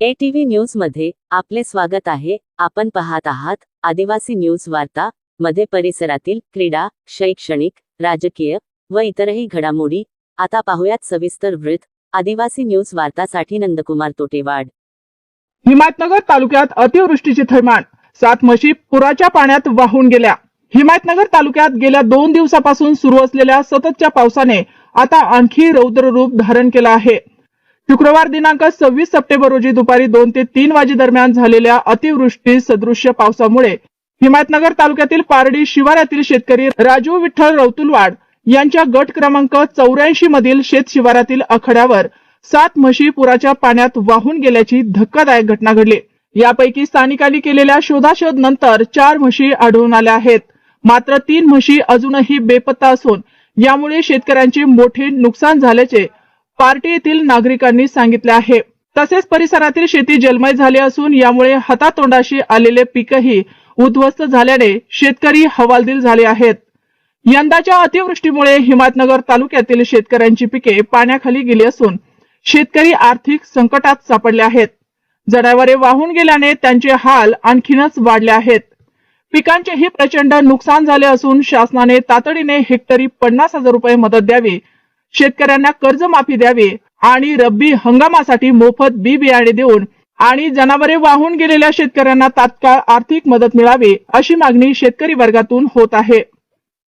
न्यूजमध्ये आपले स्वागत आहे. आपण पाहत आहात आदिवासी न्यूज वार्ता मध्ये परिसरातील क्रीडा शैक्षणिक राजकीय व इतरही घडामोडी. आता पाहूयात सविस्तर वृत्त आदिवासी न्यूज वार्तासाठी नंदकुमार तोटेवाड. हिमायतनगर तालुक्यात अतिवृष्टीची थैमान सात म्हशी पुराच्या पाण्यात वाहून गेल्या. हिमायतनगर तालुक्यात गेल्या दोन दिवसापासून सुरू असलेल्या सततच्या पावसाने आता आणखी रौद्र रूप धारण केलं आहे. शुक्रवार दिनांक सव्वीस सप्टेंबर रोजी दुपारी दोन ते तीन वाजे दरम्यान झालेल्या अतिवृष्टी सदृश्य पावसामुळे हिमायतनगर तालुक्यातील पारडी शिवारातील शेतकरी राजू विठ्ठल रौतुलवाड यांच्या गट क्रमांक चौऱ्याऐंशी मधील शेत शिवारातील आखड्यावर सात म्हशी पुराच्या पाण्यात वाहून गेल्याची धक्कादायक घटना घडली. यापैकी स्थानिकांनी केलेल्या शोधाशोध नंतर चार म्हशी आढळून आल्या आहेत. मात्र तीन म्हशी अजूनही बेपत्ता असून यामुळे शेतकऱ्यांचे मोठे नुकसान झाल्याचे पार्टी येथील नागरिकांनी सांगितले आहे. तसेच परिसरातील शेती जलमय झाली असून यामुळे हातातोंडाशी आलेले पीकही उद्ध्वस्त झाल्याने शेतकरी हवालदिल झाले आहेत. यंदाच्या अतिवृष्टीमुळे हिमातनगर तालुक्यातील शेतकऱ्यांची पिके पाण्याखाली गेली असून शेतकरी आर्थिक संकटात सापडले आहेत. जनावरे वाहून गेल्याने त्यांचे हाल आणखीनच वाढले आहेत. पिकांचेही प्रचंड नुकसान झाले असून शासनाने तातडीने हेक्टरी पन्नास हजार रुपये मदत द्यावी शेतकऱ्यांना कर्जमाफी द्यावी आणि रब्बी हंगामासाठी मोफत बी बियाणे देऊन आणि जनावरे वाहून गेलेल्या शेतकऱ्यांना तात्काळ आर्थिक मदत मिळावी अशी मागणी शेतकरी वर्गातून होत आहे.